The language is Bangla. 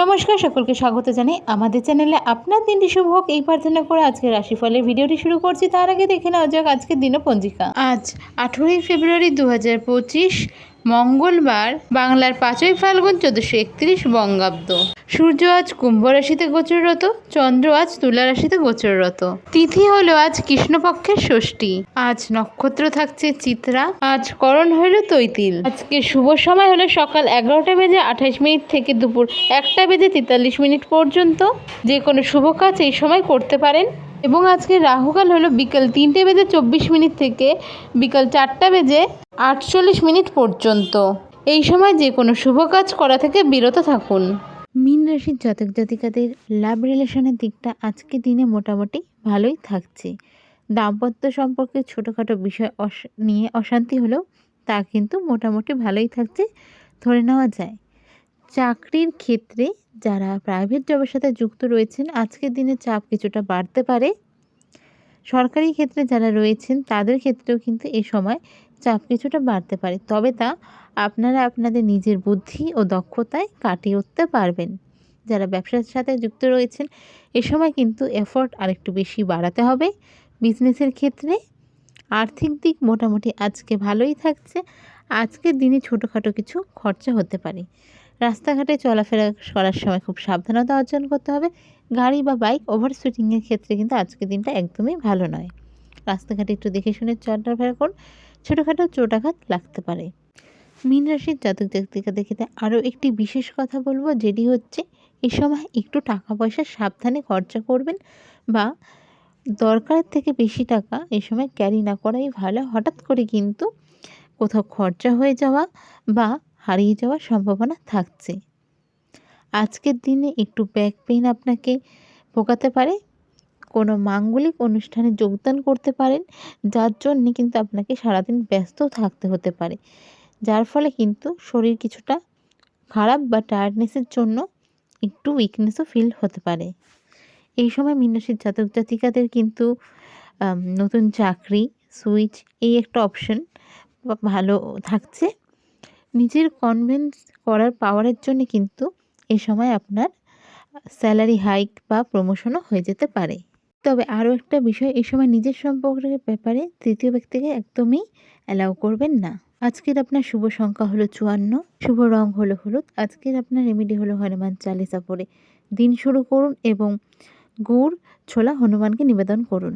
নমস্কার, সকলকে স্বাগত জানাই আমাদের চ্যানেলে। আপনার দিনটি শুভ হোক, এই প্রার্থনা করে আজকে রাশিফলের ভিডিওটি শুরু করছি। তার আগে দেখে নেওয়া যাক আজকের দিনপঞ্জিকা। আজ আঠেরোই ফেব্রুয়ারি দু হাজার পঁচিশ মঙ্গলবার বাংলার পাঁচই ফাল্গুন চোদ্দোশো একত্রিশ বঙ্গাব্দ। সূর্য আজ কুম্ভ রাশিতে গোচররত চন্দ্র আজ তুলা রাশিতে গোচররত তিথি হলো আজ কৃষ্ণপক্ষের ষষ্ঠী। আজ নক্ষত্র থাকছে চিত্রা, আজ করণ হইল তৈতিল। আজকে শুভ সময় হলো সকাল এগারোটা বেজে আঠাশ মিনিট থেকে দুপুর একটা বেজে তেতাল্লিশ মিনিট পর্যন্ত। যে কোনো শুভ কাজ এই সময় করতে পারেন। এবং আজকে রাহুকাল হলো বিকাল তিনটে বেজে চব্বিশ মিনিট থেকে বিকাল চারটা বেজে আটচল্লিশ মিনিট পর্যন্ত। এই সময় যে কোনো শুভ কাজ করা থেকে বিরত থাকুন। মীন রাশির জাতক জাতিকাদের লাভ রিলেশনের দিকটা আজকে দিনে মোটামুটি ভালোই থাকছে। দাম্পত্য সম্পর্কে ছোটোখাটো বিষয় নিয়ে অশান্তি হলেও তা কিন্তু মোটামুটি ভালোই থাকছে। ধরে নেওয়া যায়। চাকরির ক্ষেত্রে যারা প্রাইভেট জবের সাথে যুক্ত রয়েছেন, আজকের দিনে চাপ কিছুটা বাড়তে পারে। সরকারি ক্ষেত্রে যারা রয়েছেন, তাদের ক্ষেত্রেও কিন্তু এ সময় চাপ কিছুটা বাড়তে পারে। তবে তা আপনারা আপনাদের নিজের বুদ্ধি ও দক্ষতায় কাটিয়ে উঠতে পারবেন। যারা ব্যবসার সাথে যুক্ত রয়েছেন, এ সময় কিন্তু এফোর্ট আরেকটু বেশি বাড়াতে হবে। বিজনেসের ক্ষেত্রে আর্থিক দিক মোটামুটি আজকে ভালোই থাকছে। আজকের দিনে ছোটোখাটো কিছু খরচা হতে পারে। রাস্তাঘাটে চলাফেরা করার সময় খুব সাবধানতা অর্জন করতে হবে। গাড়ি বা বাইক ওভার স্পিডিংয়ের ক্ষেত্রে কিন্তু আজকের দিনটা একদমই ভালো নয়। রাস্তাঘাটে একটু দেখে শুনে চলাফেরা করুন। ছোটোখাটো চোটাঘাত লাগতে পারে। মীন রাশির জাতক জাতিকাদের ক্ষেত্রে আরও একটি বিশেষ কথা বলব, যেটি হচ্ছে এই সময় একটু টাকা পয়সা সাবধানে খরচা করবেন বা দরকারের থেকে বেশি টাকা এই সময় ক্যারি না করাই ভালো। হঠাৎ করে কিন্তু কোথাও খরচা হয়ে যাওয়া বা হারিয়ে যাওয়ার সম্ভাবনা থাকছে। আজকের দিনে একটু ব্যাক পেইন আপনাকে ভোগাতে পারে। কোনো মাঙ্গলিক অনুষ্ঠানে যোগদান করতে পারেন, যার জন্যে কিন্তু আপনাকে সারাদিন ব্যস্ত থাকতে হতে পারে। যার ফলে কিন্তু শরীর কিছুটা খারাপ বা টায়ার্ডনেসের জন্য একটু উইকনেসও ফিল হতে পারে। এই সময় মীনরাশির জাতক জাতিকাদের কিন্তু নতুন চাকরি সুইচ এই একটা অপশন ভালো থাকছে। নিজের কনভেন্স করার পাওয়ারের জন্য কিন্তু এই সময় আপনার স্যালারি হাইক বা প্রমোশনও হয়ে যেতে পারে। তবে আরও একটা বিষয় এই সময় নিজের সম্পর্কের ব্যাপারে তৃতীয় ব্যক্তিকে একদমই অ্যালাউ করবেন না। আজকের আপনার শুভ সংখ্যা হলো চুয়ান্ন, শুভ রং হলো হলুদ, আজকের আপনার রেমেডি হলো হনুমান চালিসা পরে দিন শুরু করুন এবং গুড় ছোলা হনুমানকে নিবেদন করুন।